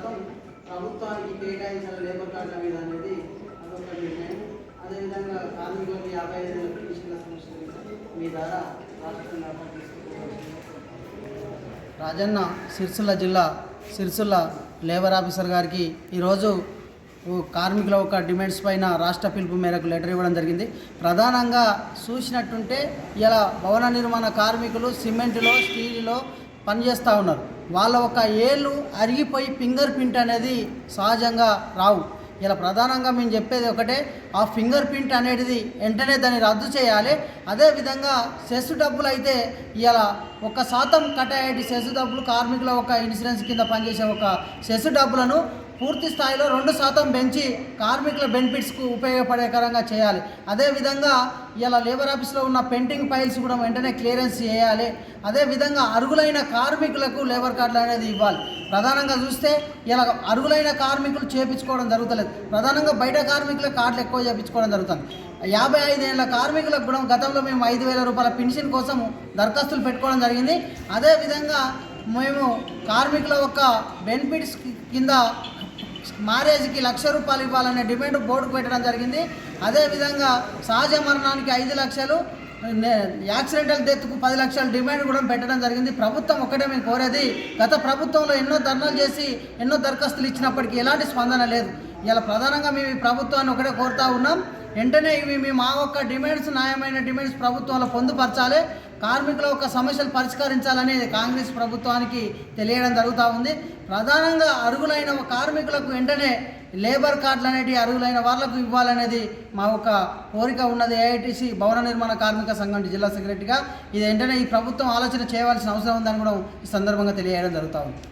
శాతం ప్రభుత్వానికి కేటాయించిన లేబర్ కార్డుల మీద అనేది అదొక నిర్ణయం. అదేవిధంగా కార్మికులకు యాభై ఐదు వేల పెన్షన్ల సమస్య మీ ద్వారా రాష్ట్ర రాజన్న సిరిసిల్ల జిల్లా సిరిసిల్ల లేబర్ ఆఫీసర్ గారికి ఈరోజు కార్మికుల ఒక డిమాండ్స్ పైన రాష్ట్ర పిలుపు మేరకు లెటర్ ఇవ్వడం జరిగింది. ప్రధానంగా చూసినట్టుంటే ఇలా భవన నిర్మాణ కార్మికులు సిమెంట్లో స్టీల్లో పనిచేస్తూ ఉన్నారు. వాళ్ళ ఒక ఏళ్ళు అరిగిపోయి ఫింగర్ ప్రింట్ అనేది సహజంగా రావు. ఇలా ప్రధానంగా మేము చెప్పేది ఒకటే ఆ ఫింగర్ ప్రింట్ అనేది వెంటనే దాన్ని రద్దు చేయాలి. అదేవిధంగా సెస్ డబ్బులు అయితే ఇలా ఒక శాతం కట్ అయ్యేటి సెస్ డబ్బులు కార్మికుల ఒక ఇన్సూరెన్స్ కింద పనిచేసే ఒక సెస్ డబ్బులను పూర్తి స్థాయిలో రెండు శాతం పెంచి కార్మికుల బెనిఫిట్స్కు ఉపయోగపడేకరంగా చేయాలి. అదేవిధంగా ఇలా లేబర్ ఆఫీస్లో ఉన్న పెండింగ్ ఫైల్స్ కూడా వెంటనే క్లియరెన్స్ చేయాలి. అదేవిధంగా అర్హులైన కార్మికులకు లేబర్ కార్డులు అనేది ఇవ్వాలి. ప్రధానంగా చూస్తే ఇలా అర్హులైన కార్మికులు చేపించుకోవడం జరుగుతలేదు. ప్రధానంగా బయట కార్మికుల కార్డులు ఎక్కువ చేపించుకోవడం జరుగుతుంది. యాభై ఐదు ఏళ్ళ కార్మికులకు కూడా గతంలో మేము ఐదు వేల రూపాయల పెన్షన్ కోసం దరఖాస్తులు పెట్టుకోవడం జరిగింది. అదేవిధంగా మేము కార్మికుల యొక్క బెనిఫిట్స్ కింద మ్యారేజ్కి లక్ష రూపాయలు ఇవ్వాలనే డిమాండ్ బోర్డుకు పెట్టడం జరిగింది. అదేవిధంగా సహజ మరణానికి ఐదు లక్షలు యాక్సిడెంటల్ డెత్కు పది లక్షల డిమాండ్ కూడా పెట్టడం జరిగింది. ప్రభుత్వం ఒకటే మేము కోరేది గత ప్రభుత్వంలో ఎన్నో ధర్నాలు చేసి ఎన్నో దరఖాస్తులు ఇచ్చినప్పటికీ ఎలాంటి స్పందన లేదు. ఇలా ప్రధానంగా మేము ఈ ప్రభుత్వాన్ని ఒకటే కోరుతా ఉన్నాం. వెంటనే ఇవి మేము మా ఒక్క డిమాండ్స్ న్యాయమైన డిమాండ్స్ ప్రభుత్వంలో పొందుపరచాలి. కార్మికుల యొక్క సమస్యలు పరిష్కరించాలని కాంగ్రెస్ ప్రభుత్వానికి తెలియడం జరుగుతూ ఉంది. ప్రధానంగా అర్హులైన కార్మికులకు వెంటనే లేబర్ కార్డులు అనేవి అర్హులైన వాళ్ళకు ఇవ్వాలనేది మా ఒక కోరిక ఉన్నది. ఏఐటీసీ భవన నిర్మాణ కార్మిక సంఘం జిల్లా సెక్రటరీగా. ఇది వెంటనే ఈ ప్రభుత్వం ఆలోచన చేయవలసిన అవసరం ఉందని కూడా ఈ సందర్భంగా తెలియజేయడం జరుగుతూ ఉంది.